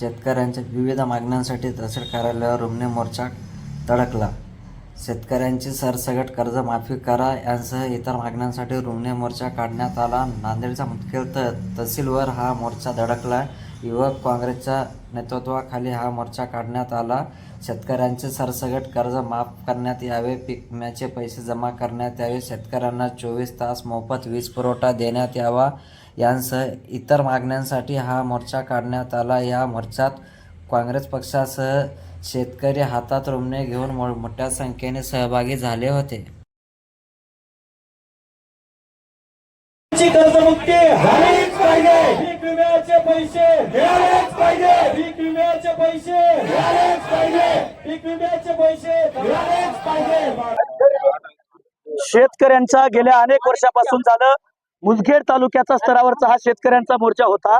शेतकऱ्यांच्या विविध मागण्यांसाठी तहसील कार्यालयावर रुमने मोर्चा तडकला. शेतकऱ्यांची सरसकट कर्जमाफी करा यांसह इतर मागण्यांसाठी रुमने मोर्चा काढण्यात आला. नांदेडचा मुदखेड त तहसीलवर हा मोर्चा धडकला युवक काँग्रेसच्या नेतृत्वाखाली हा मोर्चा काढण्यात आला. शेतकऱ्यांचे सरसगट कर्ज माफ करण्यात यावे. पीक विम्याचे पैसे जमा करण्यात यावे. शेतकऱ्यांना चोवीस तास मोफत वीज पुरवठा देण्यात यावा. यांसह इतर मागण्यांसाठी हा मोर्चा काढण्यात आला. या मोर्चात काँग्रेस पक्षासह शेतकरी हातात रुमणे घेऊन मो मोठ्या संख्येने सहभागी झाले होते. कर्जमुक्ती झालीच पाहिजे पीक विम्याचे पैसे. मिळालेच पाहिजे. पीक विम्याचे पैसे. मिळालेच पाहिजे. पीक विम्याचे पैसे. मिळालेच पाहिजे. शेतकऱ्यांचा गेल्या अनेक वर्षापासून झालं. मुदखेड तालुक्याचा स्तरावरचा हा शेतकऱ्यांचा मोर्चा होता.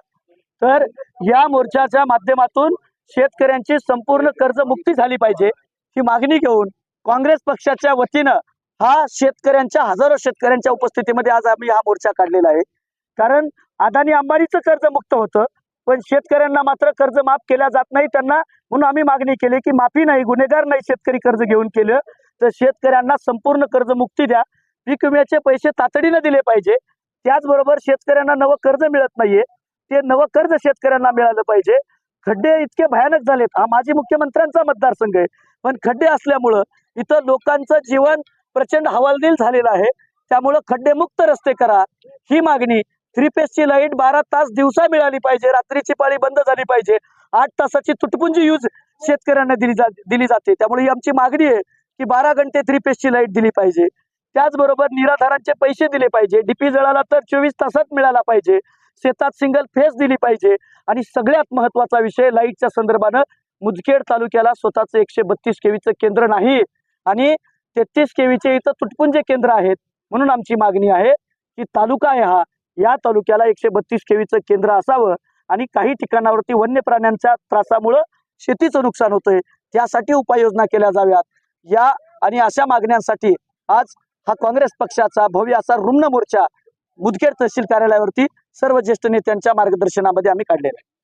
तर या मोर्चाच्या माध्यमातून शेतकऱ्यांची संपूर्ण कर्जमुक्ती झाली पाहिजे ही मागणी घेऊन काँग्रेस पक्षाच्या वतीनं हा शेतकऱ्यांच्या हजारो शेतकऱ्यांच्या उपस्थितीमध्ये आज आम्ही हा मोर्चा काढलेला आहे. कारण अदानी अंबानीचं कर्ज मुक्त होतं पण शेतकऱ्यांना मात्र कर्ज माफ केल्या जात नाही. त्यांना म्हणून आम्ही मागणी केली की माफी नाही गुन्हेगार नाही शेतकरी कर्ज घेऊन केलं तर शेतकऱ्यांना संपूर्ण कर्जमुक्ती द्या. पीक विम्याचे पैसे तातडीनं दिले पाहिजे. त्याचबरोबर शेतकऱ्यांना नवं कर्ज मिळत नाहीये. ते नवं कर्ज शेतकऱ्यांना मिळालं पाहिजे. खड्डे इतके भयानक झालेत. हा माजी मुख्यमंत्र्यांचा मतदारसंघ आहे. पण खड्डे असल्यामुळं इथं लोकांचं जीवन प्रचंड हवालदिल झालेलं आहे. त्यामुळं खड्डेमुक्त रस्ते करा. ही मागणी थ्री ची लाइट बारा तास दिवसा मिळाली पाहिजे. रात्रीची पाळी बंद झाली पाहिजे. आठ तासाची तुटपुंजी यूज शेतकऱ्यांना दिली जा दिली जाते. त्यामुळे ही आमची मागणी आहे की बारा घंटे थ्री ची लाइट दिली पाहिजे. त्याचबरोबर निराधारांचे पैसे दिले पाहिजे. डीपी जळाला तर चोवीस तासात मिळाला पाहिजे. शेतात सिंगल फेस दिली पाहिजे. आणि सगळ्यात महत्त्वाचा विषय लाईटच्या संदर्भानं मुदखेड तालुक्याला स्वतःचं एकशे बत्तीस केवीचं केंद्र नाही आणि तेहतीस केवीचे इथं तुटपुंजे केंद्र आहेत. म्हणून आमची मागणी आहे की तालुका आहे हा या तालुक्याला एकशे बत्तीस केवीचं केंद्र असावं आणि काही ठिकाणावरती वन्य प्राण्यांच्या त्रासामुळं शेतीचं नुकसान होतंय. त्यासाठी उपाययोजना केल्या जाव्यात. या आणि अशा मागण्यांसाठी आज हा काँग्रेस पक्षाचा भव्य असा रुग्ण मोर्चा मुदखेड तहसील कार्यालयावरती सर्व ज्येष्ठ नेत्यांच्या मार्गदर्शनामध्ये आम्ही काढलेला आहे.